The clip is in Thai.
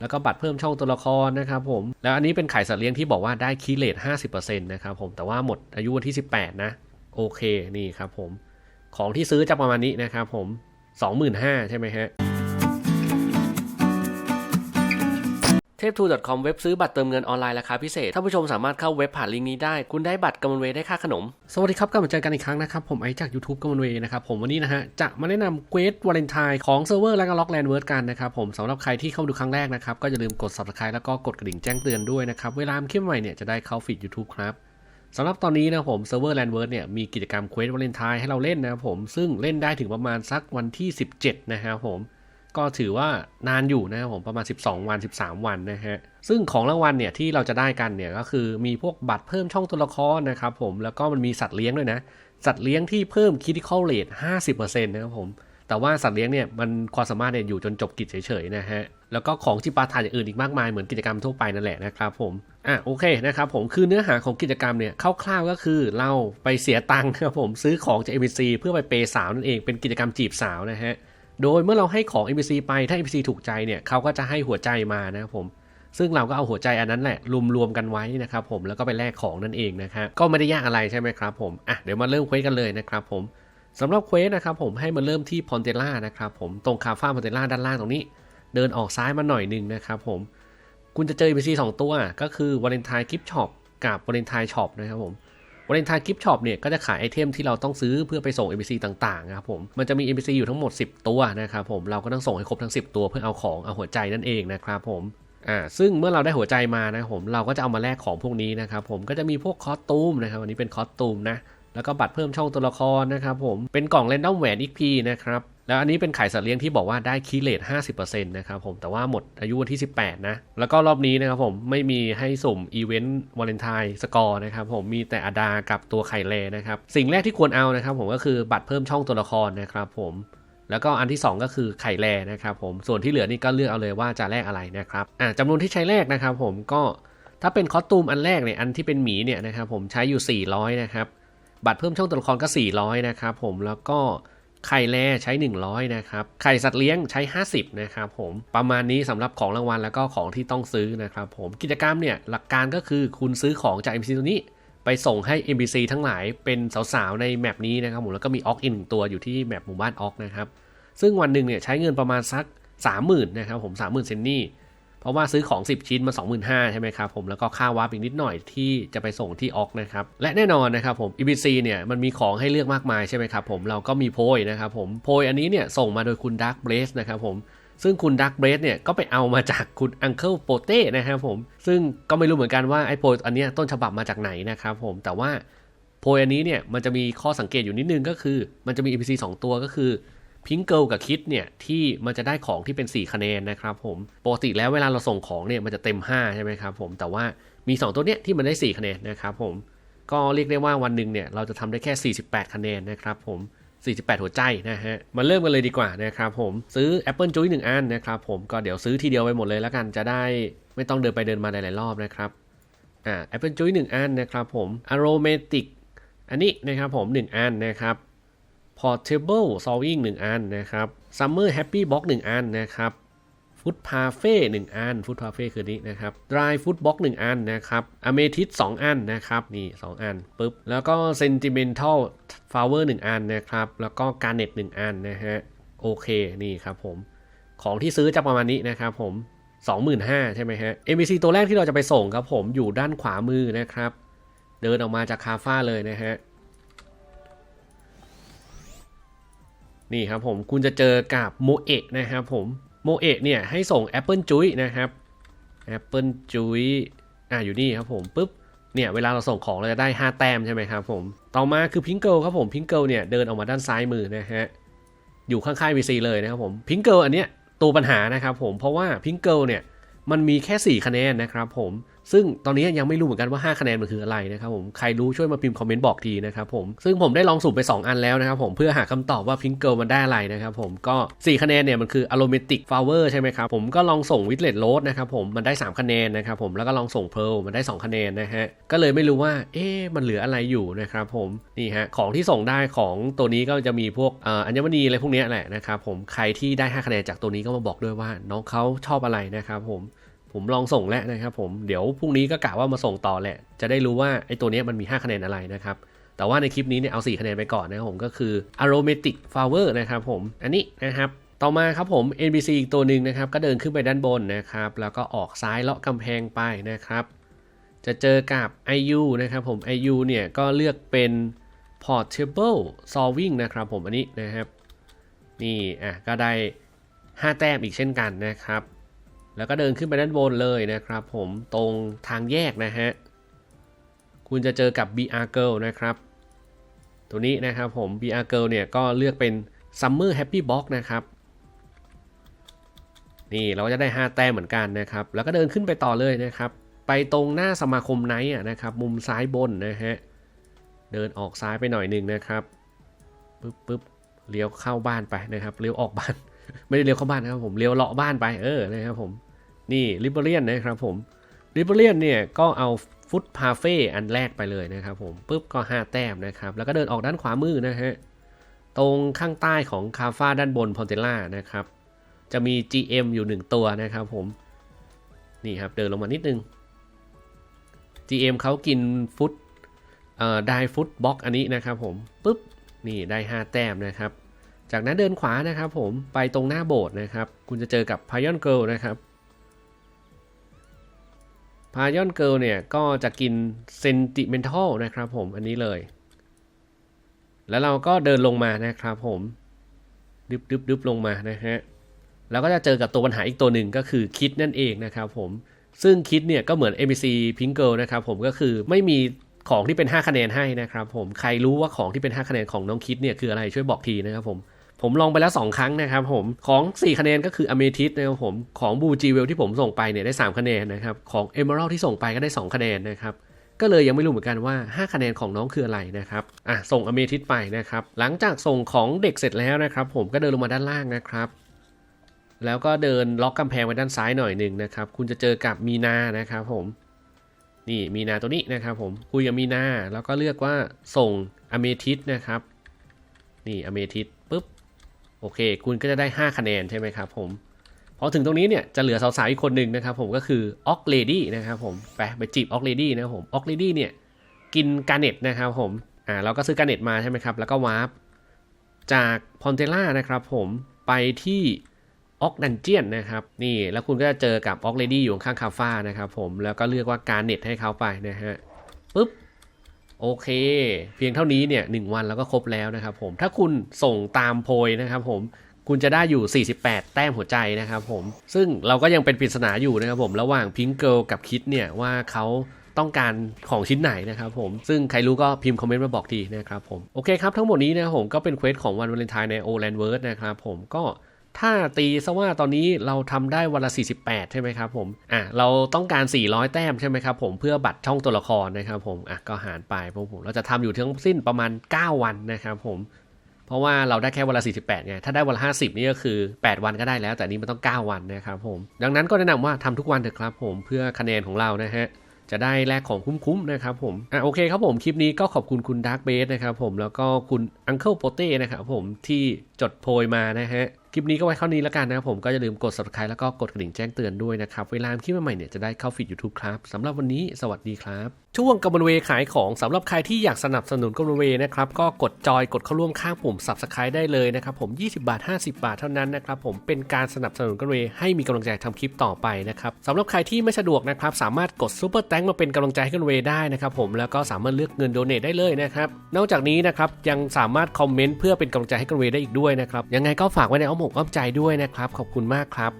แล้วก็บัตรเพิ่มช่องตัวละครนะครับผม แล้วอันนี้เป็นไข่สัตว์เลี้ยงที่บอกว่าได้คีเลต50%นะครับผม แต่ว่าหมดอายุวันที่ 18 นะ โอเค นี่ครับผม ของที่ซื้อจะประมาณนี้นะครับผม 25,000ใช่ไหมฮะ เทพทู .com เว็บซื้อบัตรเติมเงินออนไลน์ราคาพิเศษท่านผู้ชมสามารถเข้าเว็บผ่านลิงก์นี้ได้ คุณได้บัตรกำมะเวได้ค่าขนม สวัสดีครับกลับมาเจอกันอีกครั้งนะครับ ผมไอจาก YouTube กำมะเวนะครับผมวันนี้นะฮะ จะมาแนะนำเควสวาเลนไทน์ของเซิร์ฟเวอร์และก็ล็อกแลนเวิร์ดกันนะครับผมสำหรับใครที่เข้าดูครั้งแรกนะครับก็อย่าลืมกด subscribe แล้วก็กดกระดิ่งแจ้งเตือนด้วยนะครับเวลามีคลิปใหม่เนี่ยจะได้เข้าฟีด YouTube ครับสำหรับตอนนี้นะผมเซิร์ฟเวอร์แลนเวิร์ดเนี่ยมีกิจกรรมเควสวาเลนไทน์ให้เราเล่นนะครับผมซึ่งเล่นได้ถึงประมาณสักวันที่ 17 นะครับผม ก็ถือว่านานอยู่นะครับผมประมาณ 12 วัน 13 วันนะฮะซึ่งของรางวัลเนี่ยที่เราจะได้กันเนี่ยก็คือมีพวกบัตรเพิ่มช่องตัวละครนะครับผมแล้วก็มันมีสัตว์เลี้ยงด้วยนะสัตว์เลี้ยงที่เพิ่ม critical rate 50%นะครับผมแต่ว่าสัตว์เลี้ยงเนี่ยมันความสามารถเนี่ยอยู่จนจบกิจเฉยๆนะฮะแล้วก็ของจิปาถานอย่างอื่นอีกมากมายเหมือนกิจกรรมทั่วไปนั่นแหละนะครับผมอะโอเคนะครับผมคือเนื้อหาของกิจกรรมเนี่ยคร่าวๆก็คือเราไปเสียตังค์ครับผมซื้อของจาก ABC เพื่อไปเปย์สาวนั่นเองเป็นกิจกรรมจีบสาวนะฮะ โดยเมื่อเราให้ของ NPC ไปถ้า NPC ถูกใจเนี่ยเขาก็จะให้หัวใจมานะครับผมซึ่งเราก็เอาหัวใจอันนั้นแหละรวมๆกันไว้นะครับผมแล้วก็ไปแลกของนั่นเองนะครับก็ไม่ได้ยากอะไรใช่ไหมครับผมอะเดี๋ยวมาเริ่มเควสกันเลยนะครับผมสำหรับเควสนะครับผมให้มาเริ่มที่พอนเตล่านะครับผมตรงคาฟ้าพอนเตล่าด้านล่างตรงนี้ เดินออกซ้ายมาหน่อยหนึ่งนะครับผมคุณจะเจอ NPC สองตัวก็คือวาเลนไทน์กิฟช็อปกับวาเลนไทน์ช็อปนะครับผม วาเลนไทน์กิฟช็อปเนี่ยก็จะขายไอเทมที่เราต้องซื้อเพื่อไปส่ง NPC ต่างๆนะครับผมมันจะมี NPC อยู่ทั้งหมด 10 ตัวนะครับผมเราก็ต้องส่งให้ครบทั้ง 10 ตัวเพื่อเอาของเอาหัวใจนั่นเองนะครับผมอ่าซึ่งเมื่อเราได้หัวใจมานะครับผมเราก็จะเอามาแลกของพวกนี้นะครับผมก็จะมีพวกคอสตูมนะครับวันนี้เป็นคอสตูมนะแล้วก็บัตรเพิ่มช่องตัวละครนะครับผมเป็นกล่องเรนดอมแหวนอีกพีนะครับ แล้วอันนี้เป็นไข่สัตว์เลี้ยงที่บอกว่าได้คีเลต50%นะครับผมแต่ว่าหมดอายุวันที่ 18 นะ แล้วก็รอบนี้นะครับผมไม่มีให้สุ่มอีเวนต์วาเลนไทน์สกอร์นะครับผมมีแต่อาดากับตัวไข่แลนะครับ สิ่งแรกที่ควรเอานะครับผมก็คือบัตรเพิ่มช่องตัวละครนะครับผมแล้วก็อันที่ 2 ก็คือไข่แลนะครับผมส่วนที่เหลือนี่ก็เลือกเอาเลยว่าจะแลกอะไรนะครับอ่าจำนวนที่ใช้แลกนะครับผมก็ถ้าเป็นคอสตูมอันแรกเนี่ยอันที่เป็นหมีเนี่ยนะครับผมใช้อยู่ 400 นะครับ บัตรเพิ่มช่องตัวละครก็ 400 นะครับผมแล้วก็ ไข่แลใช้ 100 นะครับ ไข่สัตว์เลี้ยงใช้ 50 นะครับผม ประมาณนี้สำหรับของรางวัลแล้วก็ของที่ต้องซื้อนะครับผม กิจกรรมเนี่ยหลักการก็คือคุณซื้อของจาก NPC ตัวนี้ ไปส่งให้ NPC ทั้งหลายเป็นสาวๆ ในแมปนี้นะครับผมแล้วก็มีออกอินตัวอยู่ที่แมปหมู่บ้านออกนะครับ ซึ่งวันหนึ่งเนี่ยใช้เงินประมาณสัก 30,000 นะครับผม 30,000 เซนนี่ เพราะว่าซื้อของ 10 ชิ้นมา 25,000ใช่ไหมครับผมแล้วก็ค่าวาร์ปอีกนิดหน่อยที่จะไปส่งที่ออกนะครับและแน่นอนนะครับผม EBC เนี่ยมันมีของให้เลือกมากมายใช่ไหมครับผมเราก็มีโพยนะครับผมโพยอันนี้เนี่ยส่งมาโดยคุณ Dark b r a c e นะครับผมซึ่งคุณ Dark b r a c e เนี่ยก็ไปเอามาจากคุณ Uncle p o t e นะครับผมซึ่งก็ไม่รู้เหมือนกันว่าไอ้โพยอันนี้ต้นฉบับมาจากไหนนะครับผมแต่ว่าโพยอันนี้เนี่ยมันจะมีข้อสังเกตอยู่นิดนึงก็คือ มันจะมี EPC 2 ตัวก็คือ พิงเกิลกับคิดเนี่ยที่มันจะได้ของที่เป็น 4 คะแนนนะครับผมปกติแล้วเวลาเราส่งของเนี่ยมันจะเต็ม 5 ใช่ไหมครับผมแต่ว่ามี 2 ตัวเนี้ยที่มันได้ 4 คะแนนนะครับผมก็เรียกได้ว่าวันหนึ่งเนี่ยเราจะทำได้แค่ 48 คะแนนนะครับผม 48 หัวใจนะฮะมาเริ่มกันเลยดีกว่านะครับผมซื้อ Apple Juice 1 อันนะครับผมก็เดี๋ยวซื้อทีเดียวไปหมดเลยแล้วกันจะได้ไม่ต้องเดินไปเดินมาหลายๆรอบนะครับอ่า Apple Juice 1 อันนะครับผม Aromatic อันนี้นะครับผม 1 อันนะครับ Portable Sewing 1 อันนะครับ Summer Happy Box 1 อันนะครับ Food Parfait 1อัน Food Parfe คือนี้นะครับ Dry Food Box 1อันนะครับ Amethyst 2อันนะครับนี่2อันปุ๊บแล้วก็ Sentimental Flower 1อันนะครับแล้วก็ Garnet 1อันนะฮะโอเคนี่ครับผม ของที่ซื้อจะประมาณนี้นะครับผม 25,000 ใช่ไหมฮะ MBC ตัวแรกที่เราจะไปส่งครับผมอยู่ด้านขวามือนะครับ เดินออกมาจากคาฟ้าเลยนะฮะ นี่ครับผมคุณจะเจอกับโมเอะนะครับผมโมเอะเนี่ยให้ส่ง Apple จุ้ยนะครับ Apple จุ้ยอ่าอยู่นี่ครับผมปุ๊บเนี่ยเวลาเราส่งของเราจะได้ 5 แต้มใช่ไหมครับผมต่อมาคือพิงเกิลครับผมพิงเกิลเนี่ยเดินออกมาด้านซ้ายมือนะฮะอยู่ข้างๆ VC เลยนะครับผมพิงเกิลอันเนี้ยตัวปัญหานะครับผมเพราะว่าพิงเกิลเนี่ยมันมีแค่ 4 คะแนนนะครับผม ซึ่งตอนนี้ยังไม่รู้เหมือนกันว่า 5 คะแนนมันคืออะไรนะครับผมใครรู้ช่วยมาพิมพ์คอมเมนต์บอกทีนะครับผมซึ่งผมได้ลองสุ่มไป 2 อันแล้วนะครับผมเพื่อหาคำตอบว่าพิงเกิลมันได้อะไรนะครับผมก็ 4 คะแนนเนี่ยมันคือ aromatic flower ใช่ไหมครับผมก็ลองส่ง witlet rose นะครับผมมันได้ 3 คะแนนนะครับผมแล้วก็ลองส่ง pearl มันได้ 2 คะแนนนะฮะก็เลยไม่รู้ว่าเอ๊ะมันเหลืออะไรอยู่นะครับผมนี่ฮะของที่ส่งได้ของตัวนี้ก็จะมีพวกอัญมณีอะไรพวกนี้แหละนะครับผมใครที่ได้ 5 คะแนนจากตัวนี้ก็มาบอกด้วยว่าน้องเขาชอบอะไรนะครับผม ผมลองส่งแล้วนะครับผมเดี๋ยวพรุ่งนี้ก็กะว่ามาส่งต่อแหละ จะได้รู้ว่าไอ้ตัวนี้มันมี 5 คะแนนอะไรนะครับ แต่ว่าในคลิปนี้เนี่ยเอา 4 คะแนนไปก่อนนะครับผมก็คือ aromatic flower นะครับผมอันนี้นะครับต่อมาครับผม NPC อีกตัวหนึ่งนะครับ ก็เดินขึ้นไปด้านบนนะครับ แล้วก็ออกซ้ายเลาะกำแพงไปนะครับ จะเจอกับ IU นะครับผม IU เนี่ยก็เลือกเป็น portable solving นะครับผมอันนี้นะครับ นี่อะก็ได้ 5 แต้มอีกเช่นกันนะครับ แล้วก็เดินขึ้นไปด้านบนเลยนะครับผมตรงทางแยกนะฮะ คุณจะเจอกับ BR Girl นะครับ ตัวนี้นะครับผม BR Girl เนี่ยก็เลือกเป็น Summer Happy Box นะครับ นี่เราก็จะได้ 5 แต้มเหมือนกันนะครับ แล้วก็เดินขึ้นไปต่อเลยนะครับ ไปตรงหน้าสมาคมไนท์นะครับ มุมซ้ายบนนะฮะ เดินออกซ้ายไปหน่อยหนึ่งนะครับปึ๊บปึ๊บเลี้ยวเข้าบ้านไปนะครับ เลี้ยวออกบ้าน ไม่ได้เลี้ยวเข้าบ้านนะครับผมเลี้ยวเลาะบ้านไปเออนะครับผมนี่ริเบเรียนนะครับผมริเบเรียนเนี่ยก็เอาฟุตพาเฟ่อันแรกไปเลยนะครับผมปุ๊บก็ 5 แต้มนะครับ แล้วก็เดินออกด้านขวามือนะฮะตรงข้างใต้ของคาฟ้าด้านบนพอนเทล่านะครับ จะมี GM อยู่ 1 ตัวนะครับผม นี่ครับเดินลงมานิดนึง GM เขากินฟุตเอ่อได้ฟุตบล็อกอันนี้นะครับผมปุ๊บนี่ได้ 5 แต้มนะครับ จากนั้นเดินขวานะครับผมไปตรงหน้าโบสถ์นะครับ คุณจะเจอกับพายอนเกิลนะครับพายอนเกิลเนี่ยก็จะกินเซนติเมนทัลนะครับผมอันนี้เลย แล้วเราก็เดินลงมานะครับผมดึบดึบดึบลงมานะฮะแล้วก็จะเจอกับตัวปัญหาอีกตัวหนึ่งก็คือคิดนั่นเองนะครับผมซึ่งคิดเนี่ยก็เหมือน MBC Pink Girl นะครับผมก็คือไม่มีของที่เป็น 5 คะแนนให้นะครับผมใครรู้ว่าของที่เป็น 5 คะแนนของน้องคิดเนี่ยคืออะไรช่วยบอกทีนะครับผม ผมลองไปแล้ว 2 ครั้งนะครับผมของ 4 คะแนนก็คืออเมทิสนะครับผมของบูจีเวลที่ผมส่งไปเนี่ยได้ 3 คะแนนนะครับของเอเมอรัลที่ส่งไปก็ได้ 2 คะแนนนะครับก็เลยยังไม่รู้เหมือนกันว่า 5 คะแนนของน้องคืออะไรนะครับ อะ ส่งอเมทิสไปนะครับ หลังจากส่งของเด็กเสร็จแล้วนะครับ ผมก็เดินลงมาด้านล่างนะครับ แล้วก็เดินล็อกกำแพงไว้ด้านซ้ายหน่อยหนึ่งนะครับ คุณจะเจอกับมีนานะครับผม นี่มีนาตัวนี้นะครับผม คุยกับมีนาแล้วก็เลือกว่าส่งอเมทิสนะครับ นี่อเมทิส โอเค คุณก็จะได้ 5 คะแนนใช่ไหมครับผมพอถึงตรงนี้เนี่ยจะเหลือสาวๆอีกคนหนึ่งนะครับผมก็คือออกเลดี้นะครับผมไปไปจีบออกเลดี้นะครับผมออกเลดี้เนี่ยกินการเน็ตนะครับผมอ่าเราก็ซื้อการเน็ตมาใช่ไหมครับ แล้วก็วาร์ปจากพอนเทล่านะครับผมไปที่ออกดันเจียนนะครับนี่แล้วคุณก็จะเจอกับออกเลดี้อยู่ข้างคาฟ้านะครับผมแล้วก็เลือกว่าการเน็ตให้เขาไปนะฮะปุ๊บ โอเค เพียงเท่านี้เนี่ยหนึ่งวันแล้วก็ครบแล้วนะครับผมถ้าคุณส่งตามโพยนะครับผมคุณจะได้อยู่ 48 แต้มหัวใจนะครับผมซึ่งเราก็ยังเป็นปริศนาอยู่นะครับผมระหว่างพิงเกิลกับคิดเนี่ยว่าเขาต้องการของชิ้นไหนนะครับผม ซึ่งใครรู้ก็พิมพ์คอมเมนต์มาบอกทีนะครับผม โอเคครับ ทั้งหมดนี้นะครับผมก็เป็นเควสของวันวาเลนไทน์ในโอแลนเวิร์ดนะครับผมก็ ถ้าตีซะว่าตอนนี้เราทำได้วันละ48 ใช่ไหมครับผมอะเราต้องการ 400 แต้มใช่ไหมครับผมเพื่อบัตรช่องตัวละครนะครับผมอะก็หารไปพวกผมเราจะทำอยู่ทั้งสิ้นประมาณ 9 วันนะครับผมเพราะว่าเราได้แค่วันละ48ไงถ้าได้วันละ50 นี่ก็คือ 8 วันก็ได้แล้ว แต่นี้มันต้อง 9 วันนะครับผมดังนั้นก็แนะนำว่าทำทุกวันเถอะครับผมเพื่อคะแนนของเรานะฮะจะได้แลกของคุ้มๆนะครับผม อะโอเคครับผมคลิปนี้ก็ขอบคุณคุณดาร์ b เบสนะครับผมแล้วก็คุณอังเคิลโปเต้นะครับผมที่จดโพยมานะฮะ คลิปนี้ก็ไว้เท่านี้แล้วกันนะครับผมก็อย่าลืมกด subscribe แล้วก็กดกระดิ่งแจ้งเตือนด้วยนะครับ เวลาคลิปใหม่ๆเนี่ยจะได้เข้าฟีด YouTube ครับสำหรับวันนี้สวัสดีครับ ช่วงกำมะเวขายของสำหรับใครที่อยากสนับสนุนกำมะเวนะครับก็กดจอยกดเข้าร่วมข้างปุ่ม subscribe ได้เลยนะครับผม 20 บาท 50 บาทเท่านั้นนะครับผมเป็นการสนับสนุนกำมะเวให้มีกำลังใจทำคลิปต่อไปนะครับสำหรับใครที่ไม่สะดวกนะครับสามารถกดซูเปอร์แตงมาเป็นกำลังใจให้กำมะเวได้นะครับผมแล้วก็สามารถเลือกเงินโดเนทได้เลยนะครับนอกจากนี้นะครับยังสามารถคอมเมนต์เพื่อเป็นกำลังใจให้กำมะเวได้อีกด้วยนะครับยังไงก็ฝากไว้ในอ้อมอกอ้อมใจด้วยนะครับ ขอบคุณมากครับ